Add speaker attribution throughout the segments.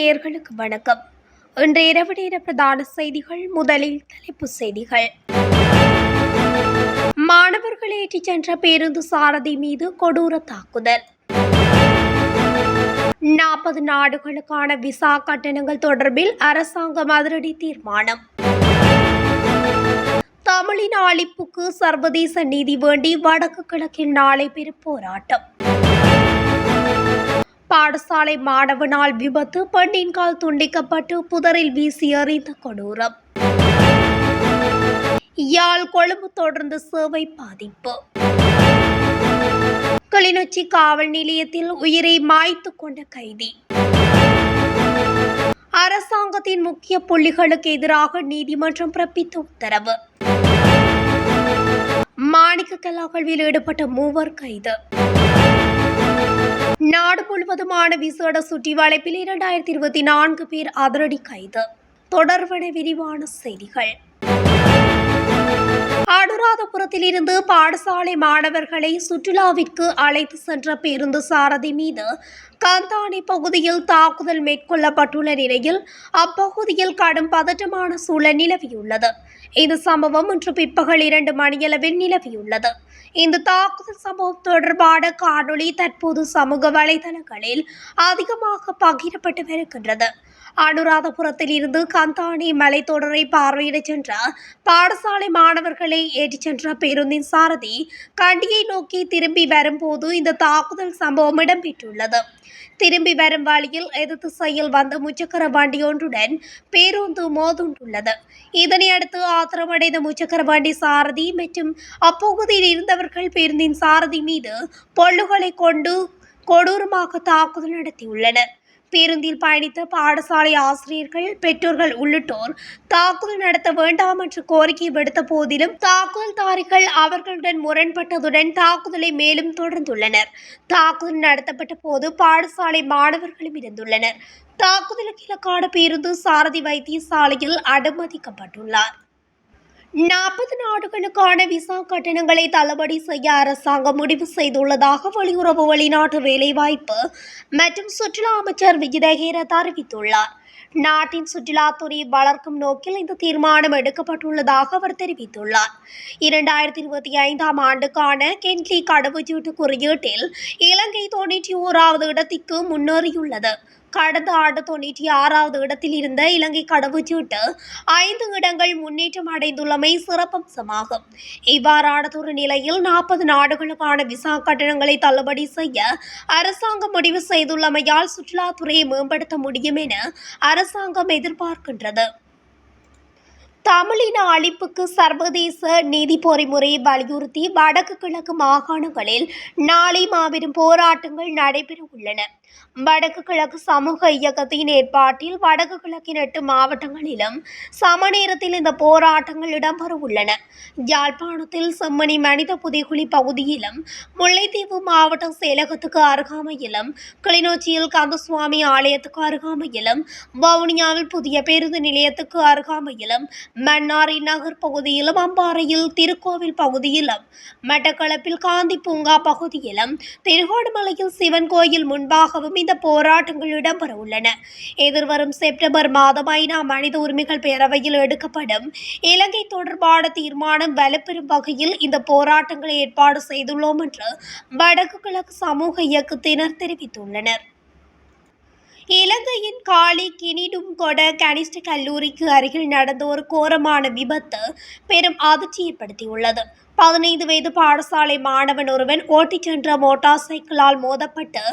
Speaker 1: நேர்களுக்கு வணக்கம். இன்று இரவு நேர பிரதான செய்திகள் முதலில் தலைப்பு செய்திகள். மாணவர்கள் ஏற்றிச் சென்ற பேருந்து சாரதி மீது கொடூர தாக்குதல். நாற்பது நாடுகளுக்கான விசா கட்டணங்கள் தொடர்பில் அரசாங்கம் அதிரடி தீர்மானம். தமிழின் அழிப்புக்கு சர்வதேச நீதி வேண்டி வடக்கு கிழக்கில் நாளை பெறும் போராட்டம். பாடசாலை மாணவனால் விபத்து பெண்ணின் கால் துண்டிக்கப்பட்டு புதரில் வீசி எறிந்த கொடூரம். யாழ் கொழும்பு தொடர்ந்து சேவை பாதிப்பு. கிளிநொச்சி காவல் நிலையத்தில் உயிரை மாய்த்து கொண்ட கைதி. அரசாங்கத்தின் முக்கிய புள்ளிகளுக்கு எதிராக நீதிமன்றம் பிறப்பித்த உத்தரவு. மாணிக்க கலாக்கல்வியில் ஈடுபட்ட மூவர் கைது. நாடு முழுவதுமான விசேட சுற்றி வளைப்பில் இரண்டாயிரத்தி இருபத்தி நான்கு பேர் அதிரடி கைது. தொடர்பன விரிவான செய்திகள். அனுராதபுரத்தில் இருந்து பாடசாலை மாணவர்களை சுற்றுலாவிற்கு அழைத்து சென்ற பேருந்து சாரதி மீது கந்தானி பகுதியில் தாக்குதல் மேற்கொள்ளப்பட்டுள்ள நிலையில் அப்பகுதியில் கடும் பதற்றமான சூழல் நிலவியுள்ளது. இந்த சம்பவம் இன்று பிற்பகல் இரண்டு மணியளவில் நிலவியுள்ளது. இந்த தாக்குதல் சம்பவம் தொடர்பான காணொளி தற்போது சமூக வலைதளங்களில் அதிகமாக பகிரப்பட்டு வருகின்றது. அனுராதபுரத்தில் இருந்து கந்தானி மலைத்தொடரை பார்வையிட சென்ற பாடசாலை மாணவர்களை ஏற்றிச் சென்ற பேருந்தின் சாரதி கண்டியை நோக்கி திரும்பி வரும்போது இந்த தாக்குதல் சம்பவம் இடம்பெற்றுள்ளது. திரும்பி வரும் வழியில் எதிர் திசையில் வந்த முச்சக்கர வண்டியொன்றுடன் பேருந்து மோதுண்டுள்ளது. இதனையடுத்து ஆத்திரமடைந்த முச்சக்கரவண்டி சாரதி மற்றும் அப்பகுதியில் இருந்தவர்கள் பேருந்தின் சாரதி மீது பொல்லுகளை கொண்டு கொடூரமாக தாக்குதல் நடத்தியுள்ளனர். பேருந்தில் பயணித்த பாடசாலை ஆசிரியர்கள் பெற்றோர்கள் உள்ளிட்டோர் தாக்குதல் நடத்த வேண்டாம் என்று கோரிக்கை விடுத்த போதிலும் தாக்குதல்தாரிகள் அவர்களுடன் முரண்பட்டதுடன் தாக்குதலை மேலும் தொடர்ந்துள்ளனர். தாக்குதல் நடத்தப்பட்ட போது பாடசாலை மாணவர்களும் இருந்துள்ளனர். தாக்குதலுக்கு இலக்கான பேருந்து சாரதி வைத்தியசாலையில் அனுமதிக்கப்பட்டுள்ளார். நாற்பது நாடுகளுக்கான விசா கட்டணங்களை தள்ளுபடி செய்ய அரசாங்கம் முடிவு செய்துள்ளதாக வெளியுறவு வெளிநாட்டு வேலைவாய்ப்பு மற்றும் சுற்றுலா அமைச்சர் விஜயதேகர அறிவித்துள்ளார். நாட்டின் சுற்றுலாத்துறையை வளர்க்கும் நோக்கில் இந்த தீர்மானம் எடுக்கப்பட்டுள்ளதாக அவர் தெரிவித்துள்ளார். இரண்டாயிரத்தி இருபத்தி ஐந்தாம் ஆண்டுக்கான கென்லி கடவுச்சீட்டு குறியீட்டில் இலங்கை தொண்ணூற்றி ஓராவது இடத்திற்கு முன்னேறியுள்ளது. கடந்த ஆண்டு தொண்ணூற்றி ஆறாவது இடத்தில் இருந்த இலங்கை கடவுச்சீட்டு ஐந்து இடங்கள் முன்னேற்றம் அடைந்துள்ளமை சிறப்பம்சமாகும் இவ்வாறானதொரு நிலையில் நாற்பது நாடுகளுக்கான விசா கட்டணங்களை தள்ளுபடி செய்ய அரசாங்கம் முடிவு செய்துள்ளமையால் சுற்றுலாத்துறையை மேம்படுத்த முடியும் என அரசாங்கம் எதிர்பார்க்கின்றது. தமிழின அழிப்புக்கு சர்வதேச நீதி பொறிமுறையை வலியுறுத்தி வடக்கு கிழக்கு மாகாணங்களில் நாளை மாபெரும் போராட்டங்கள் நடைபெற உள்ளன. வடக்கு கிழக்கு சமூக இயக்கத்தின் ஏற்பாட்டில் வடக்கு கிழக்கின் எட்டு மாவட்டங்களிலும் சம நேரத்தில் இந்த போராட்டங்கள் இடம்பெற உள்ளன. யாழ்ப்பாணத்தில் செம்மணி மனித புதைகுழி பகுதியிலும் முல்லைத்தீவு மாவட்ட செயலகத்துக்கு அருகாமையிலும் கிளிநொச்சியில் கந்தசுவாமி ஆலயத்துக்கு அருகாமையிலும் வவுனியாவில் புதிய பேருந்து நிலையத்துக்கு அருகாமையிலும் மன்னாரி நகர் பகுதியிலும் அம்பாறையில் திருக்கோவில் பகுதியிலும் மட்டக்களப்பில் காந்தி பூங்கா பகுதியிலும் திருகோணமலையில் சிவன் கோயில் முன்பாகவும் இந்த போராட்டங்கள் இடம்பெற உள்ளன. எதிர்வரும் செப்டம்பர் மாதம் ஐநா மனித உரிமைகள் பேரவையில் எடுக்கப்படும் இலங்கை தொடர்பான தீர்மானம் வலுப்பெறும் வகையில் இந்த போராட்டங்களை ஏற்பாடு செய்துள்ளோம் என்று வடக்கு கிழக்கு சமூக இயக்கத்தினர் தெரிவித்துள்ளனர். இலங்கையின் காலி கினிடும் கொட கனிஷ்ட கல்லூரிக்கு அருகில் நடந்த ஒரு கோரமான விபத்து பெரும் அதிர்ச்சி ஏற்படுத்தியுள்ளது. பதினைந்து வயது பாடசாலை மாணவன் ஒருவன் ஓட்டிச் சென்ற மோட்டார் சைக்கிளால் மோதப்பட்டு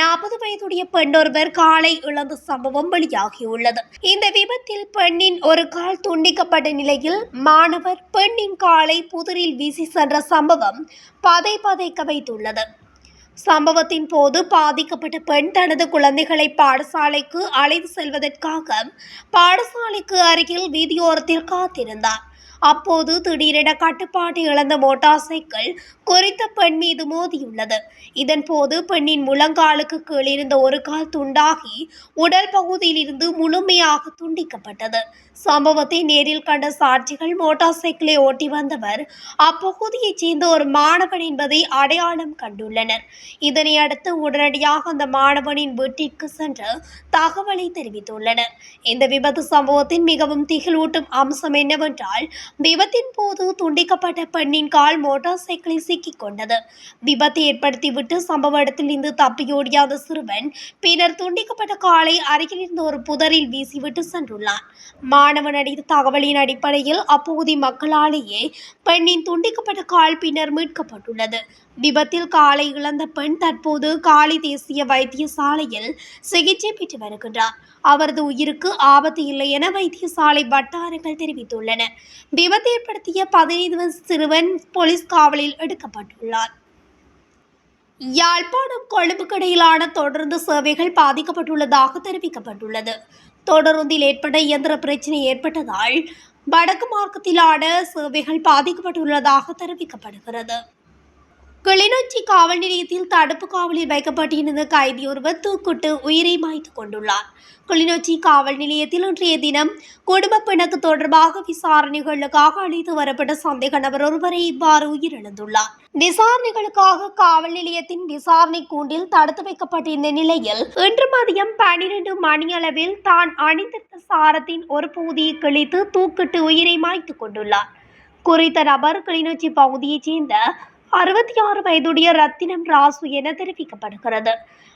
Speaker 1: நாற்பது வயதுடைய பெண்ணொருவர் காலை இழந்த சம்பவம் வெளியாகியுள்ளது. இந்த விபத்தில் பெண்ணின் ஒரு கால் துண்டிக்கப்பட்ட நிலையில் மாணவர் பெண்ணின் காலை புதரில் வீசி சென்ற சம்பவம் பதை பதைக்க வைத்துள்ளது. சம்பவத்தின் போது பாதிக்கப்பட்ட பெண் தனது குழந்தைகளை பாடசாலைக்கு அழைத்து செல்வதற்காக பாடசாலைக்கு அருகில் வீதியோரத்தில் காத்திருந்தார். அப்போது திடீரென கட்டுப்பாட்டை இழந்த மோட்டார் சைக்கிள் குறித்த பெண் மீது மோதியுள்ளது. இதன் போது பெண்ணின் முழங்காலுக்கு கீழிருந்த ஒரு கால் துண்டாகி உடல் பகுதியிலிருந்து முழுமையாக துண்டிக்கப்பட்டது. சம்பவத்தை நேரில் கண்ட சாட்சிகள் மோட்டார் சைக்கிளை ஓட்டி வந்தவர் அப்பகுதியைச் சேர்ந்த ஒரு மாணவன் என்பதை அடையாளம் கண்டுள்ளனர். இதனை அடுத்து உடனடியாக அந்த மாணவனின் வீட்டிற்கு சென்று தகவலை தெரிவித்துள்ளனர். இந்த விபத்து சம்பவத்தின் மிகவும் திகிலூட்டும் அம்சம் என்னவென்றால் விபத்தின் போது துண்டிக்கப்பட்ட பெண்ணின் கால் மோட்டார் சைக்கிளில் சிக்கிக் கொண்டது. விபத்தை ஏற்படுத்திவிட்டு சம்பவ இடத்திலிருந்து தப்பியோடிய அந்த சிறுவன் பின்னர் துண்டிக்கப்பட்ட காலை அருகில் இருந்த ஒரு புதரில் வீசிவிட்டு சென்றுள்ளான். மாணவன் அடித்த தகவலின் அடிப்படையில் அப்பகுதி மக்களாலேயே பெண்ணின் துண்டிக்கப்பட்ட கால் பின்னர் மீட்கப்பட்டுள்ளது. விபத்தில் காலை இழந்த பெண் தற்போது காலி தேசிய வைத்தியசாலையில் சிகிச்சை பெற்று வருகின்றார். அவரது உயிருக்கு ஆபத்து இல்லை என வைத்தியசாலை வட்டாரங்கள் தெரிவித்துள்ளன. விபத்து ஏற்படுத்திய பதினைந்து வயசு சிறுவன் போலீஸ் காவலில் எடுக்கப்பட்டுள்ளார். யாழ்ப்பாணம் கொழும்புக்கு இடையிலான தொடர்ந்து சேவைகள் பாதிக்கப்பட்டுள்ளதாக தெரிவிக்கப்பட்டுள்ளது. தொடருந்தில் ஏற்பட்ட இயந்திர பிரச்சினை ஏற்பட்டதால் வடக்கு மார்க்கத்திலான சேவைகள் பாதிக்கப்பட்டுள்ளதாக தெரிவிக்கப்படுகிறது. கிளிநொச்சி காவல் நிலையத்தில் தடுப்பு காவலில் வைக்கப்பட்டிருந்த கைதி ஒருவர் தூக்குட்டு உயிரை மாய்த்து கொண்டுள்ளார். கிளிநொச்சி காவல் நிலையத்தில் இன்றைய தினம் குடும்ப பிணக்கு தொடர்பாக விசாரணைகளுக்காக அழைத்து வரப்பட்ட சந்தேக நபர் ஒருவரை இவ்வாறு உயிரிழந்துள்ளார். விசாரணைகளுக்காக காவல் நிலையத்தின் விசாரணை கூண்டில் தடுத்து வைக்கப்பட்டிருந்த நிலையில் இன்று மதியம் பனிரெண்டு மணியளவில் தான் அணிந்திருந்த சாரத்தின் ஒரு பகுதியை கிழித்து தூக்கிட்டு உயிரை மாய்த்து கொண்டுள்ளார். குறித்த நபர் கிளிநொச்சி பகுதியைச் சேர்ந்த அறுபத்தி ஆறு வயதுடைய ரத்தினம் ராசு என தெரிவிக்கப்படுகிறது.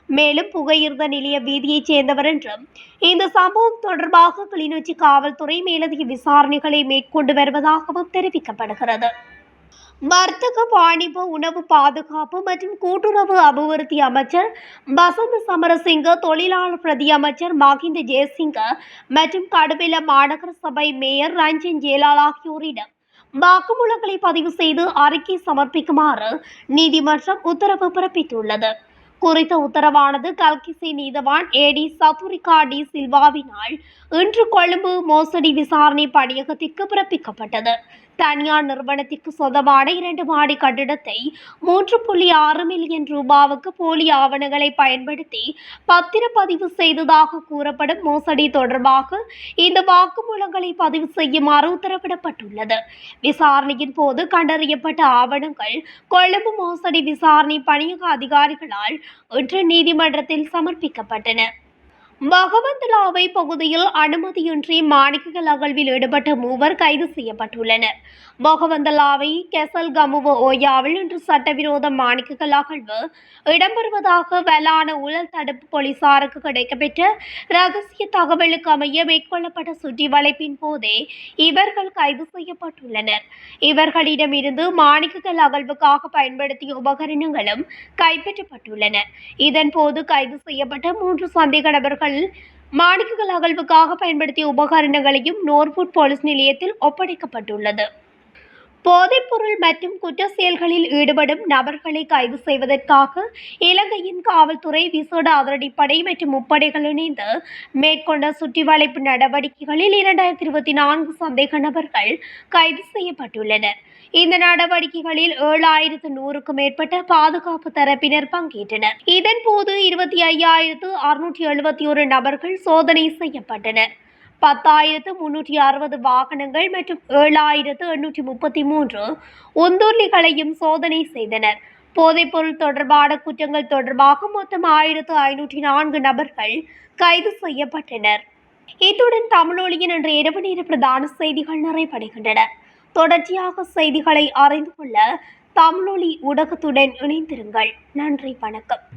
Speaker 1: மேலும் புகையிருந்த நிலைய வீதியைச் சேர்ந்தவர் என்றும் இந்த சம்பவம் தொடர்பாக கிளிநொச்சி காவல்துறை மேலதிக விசாரணைகளை மேற்கொண்டு வருவதாகவும் தெரிவிக்கப்படுகிறது. வர்த்தக வாணிப உணவு பாதுகாப்பு மற்றும் கூட்டுறவு அபிவிருத்தி அமைச்சர் வசந்த சமரசிங்க தொழிலாளர் பிரதி அமைச்சர் மகிந்த ஜெயசிங்க மற்றும் கடுவில மாநகர சபை மேயர் ரஞ்சன் ஜேலால் ஆகியோரிடம் வாக்குமூலங்களை பதிவு செய்து அறிக்கை சமர்ப்பிக்குமாறு நீதிமன்றம் உத்தரவு பிறப்பித்துள்ளது. குறித்த உத்தரவானது கல்கிசி நீதவான் ஏடி சதுரிகா டி சில்வாவினால் இன்று கொழும்பு மோசடி விசாரணை பணியகத்திற்கு பிறப்பிக்கப்பட்டது. தனியார் நிறுவனத்திற்கு சொந்தமான இரண்டு மாடி கட்டிடத்தை மூன்று புள்ளி ஆறு மில்லியன் ரூபாவுக்கு போலி ஆவணங்களை பயன்படுத்தி பத்திரப்பதிவு செய்ததாக கூறப்படும் மோசடி தொடர்பாக இந்த வாக்குமூலங்களை பதிவு செய்யுமாறு உத்தரவிடப்பட்டுள்ளது. விசாரணையின் போது கண்டறியப்பட்ட ஆவணங்கள் கொழும்பு மோசடி விசாரணை பணியக அதிகாரிகளால் இன்று நீதிமன்றத்தில் சமர்ப்பிக்கப்பட்டன. பகவந்தலாவை பகுதியில் அனுமதியின்றி மாணிக்கங்கள் அகழ்வில் ஈடுபட்ட மூவர் கைது செய்யப்பட்டுள்ளனர். பகவந்தலாவை கெசல் கமுவ ஓயாவில் இன்று சட்டவிரோத மாணிக்கங்கள் அகழ்வு இடம்பெறுவதாக வேளாண் ஊழல் தடுப்பு போலீசாருக்கு கிடைக்கப்பெற்ற ரகசிய தகவலுக்கு அமைய மேற்கொள்ளப்பட்ட சுற்றி வளைப்பின் போதே இவர்கள் கைது செய்யப்பட்டுள்ளனர். இவர்களிடமிருந்து மாணிக்கங்கள் அகழ்வுக்காக பயன்படுத்திய உபகரணங்களும் கைப்பற்றப்பட்டுள்ளன. இதன்போது கைது செய்யப்பட்ட மூன்று சந்தேக நபர்கள் மாணிக்கங்கள் அகழ்வுக்காக பயன்படுத்திய உபகரணங்களையும் நோர்வூட் போலீஸ் நிலையத்தில் ஒப்படைக்கப்பட்டுள்ளது. போதைப்பொருள் மற்றும் குற்ற செயல்களில் ஈடுபடும் நபர்களை கைது செய்வதற்காக இலங்கையின் காவல்துறை விசேட அதிரடிப்படை மற்றும் முப்படைகள் இணைந்து மேற்கொண்ட சுற்றிவளைப்பு நடவடிக்கைகளில் இரண்டாயிரத்தி இருபத்தி நான்கு சந்தேக நபர்கள் கைது செய்யப்பட்டுள்ளனர். இந்த நடவடிக்கைகளில் ஏழாயிரத்து நூறுக்கும் மேற்பட்ட பாதுகாப்பு தரப்பினர் பங்கேற்றனர். இதன்போது இருபத்தி ஐயாயிரத்து அறுநூற்றி எழுபத்தி ஒரு நபர்கள் சோதனை செய்யப்பட்டனர். பத்தாயிரத்து முன்னூற்றி அறுபது வாகனங்கள் மற்றும் ஏழாயிரத்து எண்ணூற்றி முப்பத்தி மூன்று ஒந்துள்ளிகளையும் சோதனை செய்தனர். போதைப்பொருள் தொடர்பான குற்றங்கள் தொடர்பாக மொத்தம் ஆயிரத்து ஐநூற்றி நான்கு நபர்கள் கைது செய்யப்பட்டனர். இத்துடன் தமிழொலியின் இன்று இரவு நேர பிரதான செய்திகள் நிறைவடைகின்றன. தொடர்ச்சியாக செய்திகளை அறிந்து கொள்ள தமிழொலி ஊடகத்துடன் இணைந்திருங்கள். நன்றி வணக்கம்.